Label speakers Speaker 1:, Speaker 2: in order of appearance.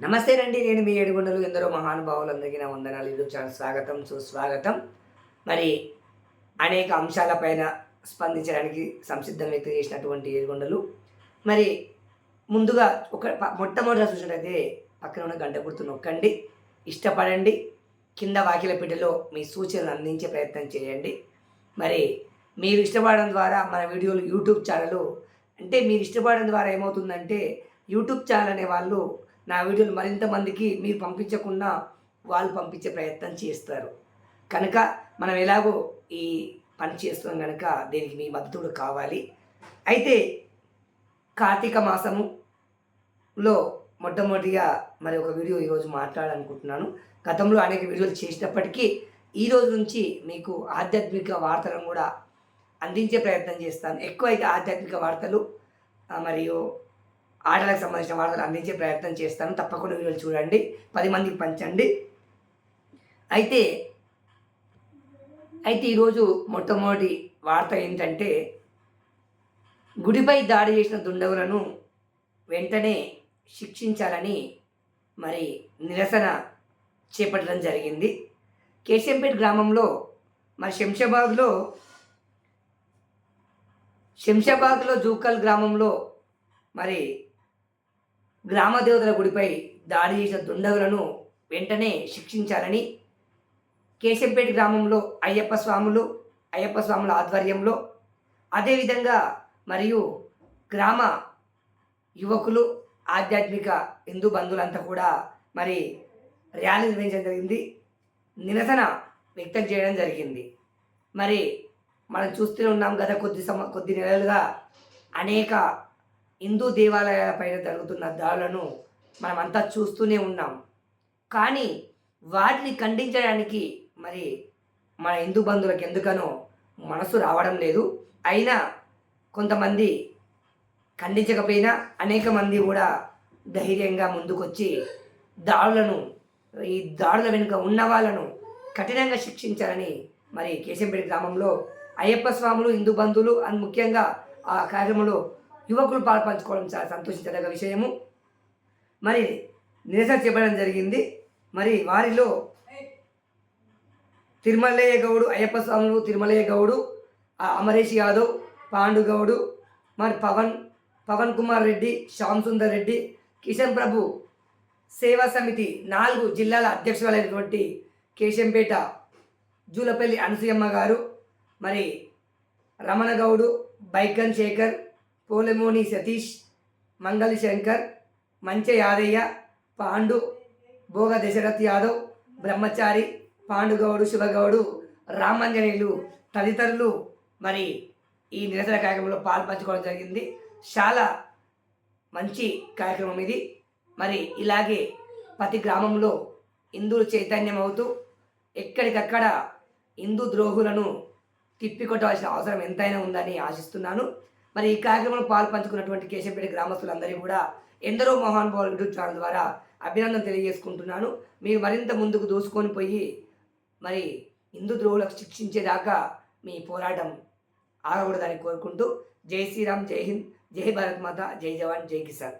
Speaker 1: నమస్తే రండి నేను మీ ఏడుగుండలు. ఎందరో మహానుభావులందరికీ నా వందనాలు. యూట్యూబ్ ఛానల్ స్వాగతం సుస్వాగతం. మరి అనేక అంశాలపైన స్పందించడానికి సంసిద్ధం వ్యక్తం చేసినటువంటి ఏడుగుండలు. మరి ముందుగా ఒక మొట్టమొదటి చూసినట్టయితే పక్కన ఉన్న గంట గుర్తు నొక్కండి ఇష్టపడండి కింద వాకిల పిట్టలో మీ సూచనలు అందించే ప్రయత్నం చేయండి. మరి మీరు ఇష్టపడడం ద్వారా మన వీడియోలు యూట్యూబ్ ఛానల్ అంటే మీరు ఇష్టపడడం ద్వారా ఏమవుతుందంటే యూట్యూబ్ ఛానల్ అనే వాళ్ళు నా వీడియోలు మరింత మందికి మీరు పంపించకుండా వాళ్ళు పంపించే ప్రయత్నం చేస్తారు. కనుక మనం ఎలాగో ఈ పని చేస్తున్నాం కనుక దీనికి మీ మద్దతుడు కావాలి. అయితే కార్తీక మాసములో మొట్టమొదటిగా మరి ఒక వీడియో ఈరోజు మాట్లాడాలనుకుంటున్నాను. గతంలో అనేక వీడియోలు చేసినప్పటికీ ఈ రోజు నుంచి మీకు ఆధ్యాత్మిక వార్తలను కూడా అందించే ప్రయత్నం చేస్తాను. ఎక్కువ అయితే ఆధ్యాత్మిక వార్తలు మరియు ఆటలకు సంబంధించిన వార్తలు అందించే ప్రయత్నం చేస్తాను. తప్పకుండా వీడియోలు చూడండి. పది మందికి పంచండి. అయితే అయితే ఈరోజు మొట్టమొదటి వార్త ఏంటంటే గుడిపై దాడి చేసిన దుండగులను వెంటనే శిక్షించాలని మరి నిరసన చేపట్టడం జరిగింది. కేశంపేట గ్రామంలో మరి శంషాబాద్లో శంషాబాద్లో జూకల్ గ్రామంలో మరి గ్రామ దేవతల గుడిపై దాడి చేసిన దుండగులను వెంటనే శిక్షించాలని కేశంపేట గ్రామంలో అయ్యప్ప స్వాములు అయ్యప్ప స్వాముల ఆధ్వర్యంలో అదేవిధంగా మరియు గ్రామ యువకులు ఆధ్యాత్మిక హిందూ బంధువులంతా కూడా మరి ర్యాలీ నిర్వహించడం జరిగింది. నిరసన వ్యక్తం చేయడం జరిగింది. మరి మనం చూస్తూనే ఉన్నాం గత కొద్ది సమ కొద్ది నెలలుగా అనేక హిందూ దేవాలయాలపైన జరుగుతున్న దాడులను మనమంతా చూస్తూనే ఉన్నాం. కానీ వాటిని ఖండించడానికి మరి మన హిందూ బంధువులకు ఎందుకనో మనసు రావడం లేదు. అయినా కొంతమంది ఖండించకపోయినా అనేక మంది కూడా ధైర్యంగా ముందుకొచ్చి దాడులను ఈ దాడుల వెనుక ఉన్న వాళ్ళను కఠినంగా శిక్షించాలని మరి కేశంపేట గ్రామంలో అయ్యప్ప స్వాములు హిందూ బంధువులు అండ్ ముఖ్యంగా ఆ కార్యక్రమంలో యువకులు పాల్పంచుకోవడం చాలా సంతోషించదగ్గ విషయము. మరి నిరసన చెప్పడం జరిగింది. మరి వారిలో తిరుమలయ్య గౌడు అయ్యప్ప స్వాములు తిరుమలయ్య గౌడు అమరేష్ యాదవ్ పాండు గౌడు మరి పవన్ పవన్ కుమార్ రెడ్డి శ్యామ్ సుందర్ రెడ్డి కిషన్ ప్రభు సేవా సమితి నాలుగు జిల్లాల అధ్యక్షులైనటువంటి కేశంపేట జూలపల్లి అనసూయమ్మ గారు మరి రమణ గౌడు బైకన్ శేఖర్ పోలెమోని సతీష్ మంగళి శంకర్ మంచె యాదయ్య పాండు భోగ దశరథ్ యాదవ్ బ్రహ్మచారి పాండుగౌడు శివగౌడు రామాంజనేయులు తదితరులు మరి ఈ నిరసన కార్యక్రమంలో పాల్పంచుకోవడం జరిగింది. చాలా మంచి కార్యక్రమం ఇది. మరి ఇలాగే ప్రతి గ్రామంలో హిందువులు చైతన్యం అవుతూ ఎక్కడికక్కడ హిందూ ద్రోహులను తిప్పికొట్టవలసిన అవసరం ఎంతైనా ఉందని ఆశిస్తున్నాను. మరి ఈ కార్యక్రమంలో పాల్పంచుకున్నటువంటి కేశంపేట గ్రామస్తులందరికీ కూడా ఎందరో మహానుభావుల యూట్యూబ్ ఛానల్ ద్వారా అభినందన తెలియజేసుకుంటున్నాను. మీరు మరింత ముందుకు దూసుకొని పోయి మరి హిందూ ద్రోహులకు శిక్షించేదాకా మీ పోరాటం ఆగకూడదని కోరుకుంటూ జై శ్రీరామ్ జై హింద్ జై భారత్ మాత జై జవాన్ జై కిసాన్.